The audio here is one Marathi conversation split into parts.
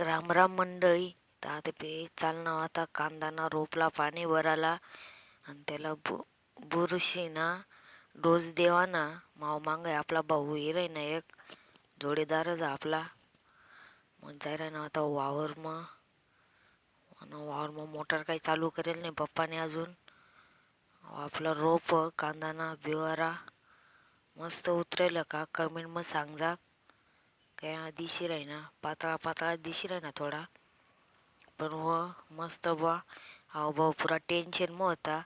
राम राम मंडळी. तर आता पे चालणं आता कांदाना रोपला पाणी भराला आणि त्याला बु बुरशी ना डोस देवाना. माव मांगाय आपला भाऊ हिराय ना एक. जोडीदारच आपला. मग जायला ना आता वावर मग वावर मग मोटर काही चालू करेल नाही पप्पाने अजून. आपला रोप कांदाना बिवारा. मस्त उतरेल का? कमेंट मग सांग जा काय दिशी राही ना पातळा पातळा दिशी राही ना थोडा. पण व मस्त बा अहो भाऊ पुरा टेन्शन मग होता.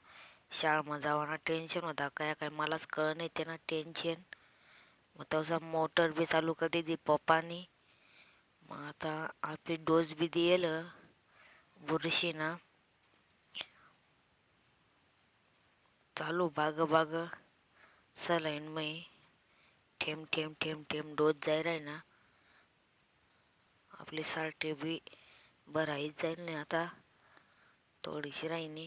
शाळेमध्ये जावाना टेन्शन होता. काय काय मलाच कळ नाही ते ना टेन्शन मग तसा मोटर बी चालू कर दिली पप्पानी. मग आता आपली डोस बी दिल बुरशी ना. चालू बाग बाग. सलाईन मै ठेम ठेम ठेम ठेम डोस जाय राही ना. आपली सारटे बी भराईच जाईल नाही आता. थोडीशी राहिनी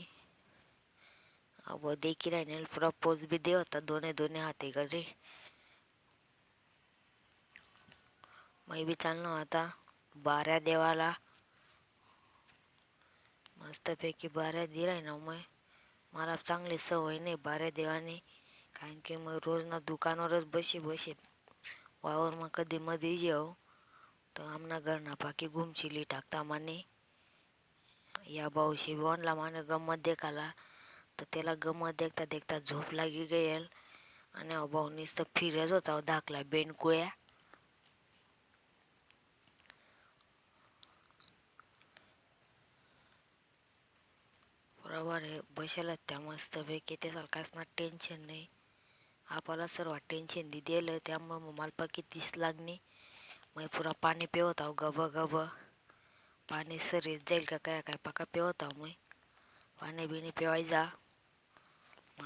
अब देखी राहिनी पुरा पोच बी दे होता दोन्ही दोन्ही हाती घरी. मी बी चाललो आता. बाऱ्या देवाला. मस्तपैकी बाऱ्या दि राही मग. मला चांगली सवय नाही बाऱ्या देवानी. कारण की मग रोज ना दुकानावरच बशी बशी. वावर मग कधी मध्ये येऊ तर आमना घरना पाकी घुमचिली टाकता माने. या भाऊशी बनला माने गंमत देखाला. तर त्याला गंमत देखता देखता झोप लागी गेल. आणि अहो भाऊ नुसतं फिरत होता धाकला बेनकुळ्या. बरोबर आहे बसेल त्या मस्तपैकी ते सारखाच ना टेन्शन नाही. आपल्याला सर्व टेन्शन दि दिलं त्यामुळे मग मला कितीच लागणे मग पुरा पाणी पिवत आहो गब गब। पाणी सरीत जाईल का काय काय पाका पिवत आहो मग पाणी बिणी पिवाय जा।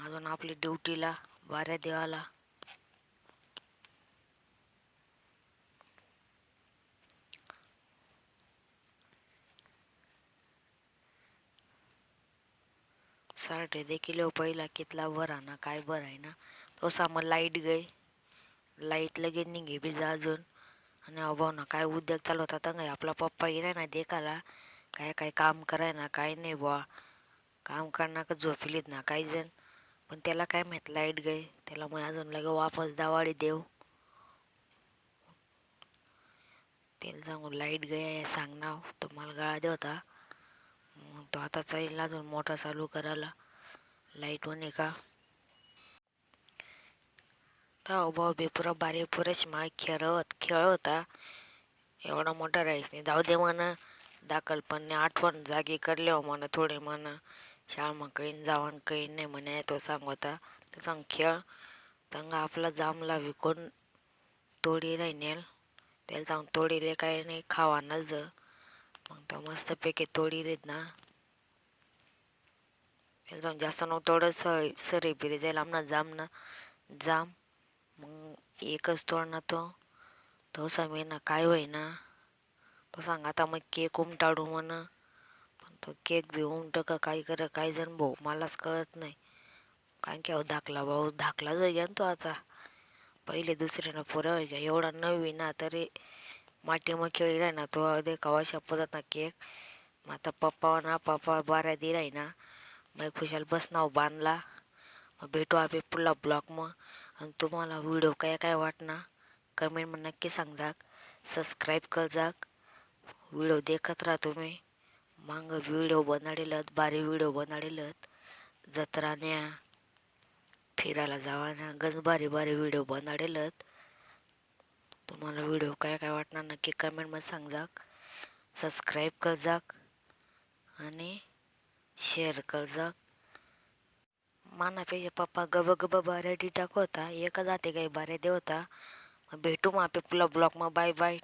अजून आपली ड्युटीला बाऱ्या देवाला साठे देखील पहिला कितला भरा ना काय भराय ना। तो सामान लाइट गई। लाइट लगे निघे बी जा अजून आणि अभाव ना काय उद्योग चालू होता तर आपला पप्पा येणार ना देखाला काय काय काम कराय ना काय नाही बुवा. काम करणार का झोपलीत ना काही जण. पण त्याला काय माहीत लाइट गई. त्याला मग अजून लगे वापस दावाडी देव त्याला सांगून लाइट गया सांग ना तुम्हाला गळा दे होता. मग तो आता चालेल अजून मोठा चालू करायला. लाइट म्हणे का? तर भाऊ बी पुरा बारीक पुरेश माळ खेळत खेळ होता एवढा मोठा राहीस नाही. जाऊ दे म्हणा. दाखल पण आठवण जागी करले हो म्हणा थोडे म्हणा. शाळा कळीन जावण कळीन नाही म्हणे तो सांग होता. तर सांग खेळ तंग आपला जामला विकून तोडी राहिनेल त्याला सांग तोडीले काय नाही खावानच मग तो मस्तपैकी तोडीलेत ना. त्याला जाऊन जास्त नव्हतं तोडत सरी बिरी जाईल. आमना जाम ना जाम. मग एकच तोड ना तो. तो मी ना काय होईना? तो सांग आता मग केक उमटाडू म्हण. पण तो केक बी उमट का काही कर काही जण भाऊ मलाच कळत नाही. कारण की अहो धाकला भाऊ धाकला जो ना तो आता. पहिले दुसऱ्यानं पुरा घ्या एवढा नवी ना तरी माटी मग खेळी राही ना तो. अधे कवा शपथत ना केक. मग आता पप्पा ना पप्पा बारा दि राही ना. मग खुशाल बस नाव हो बांधला. मग भेटू आपे पुला ब्लॉक मग. आणि तुम्हाला व्हिडिओ काय काय वाटना कमेंटमध्ये नक्की सांगजा. सबस्क्राईब कर जाक व्हिडिओ देखत राहा तुम्ही. मग व्हिडिओ बनाडेलत भारी व्हिडिओ बनाडेलत. जत्रान्या फिरायला जावाना गज भारी भारी व्हिडिओ बनाडेलत. तुम्हाला व्हिडिओ काय काय वाटणार नक्की कमेंटमध्ये सांगा सबस्क्राईब कर जाक आणि शेअर कर जाक मानापेक्षा पप्पा गब गब बाऱ्या टाक होता. एक जाते काही बारे देवता भेटू मग पुला ब्लॉक मग बाय बाय.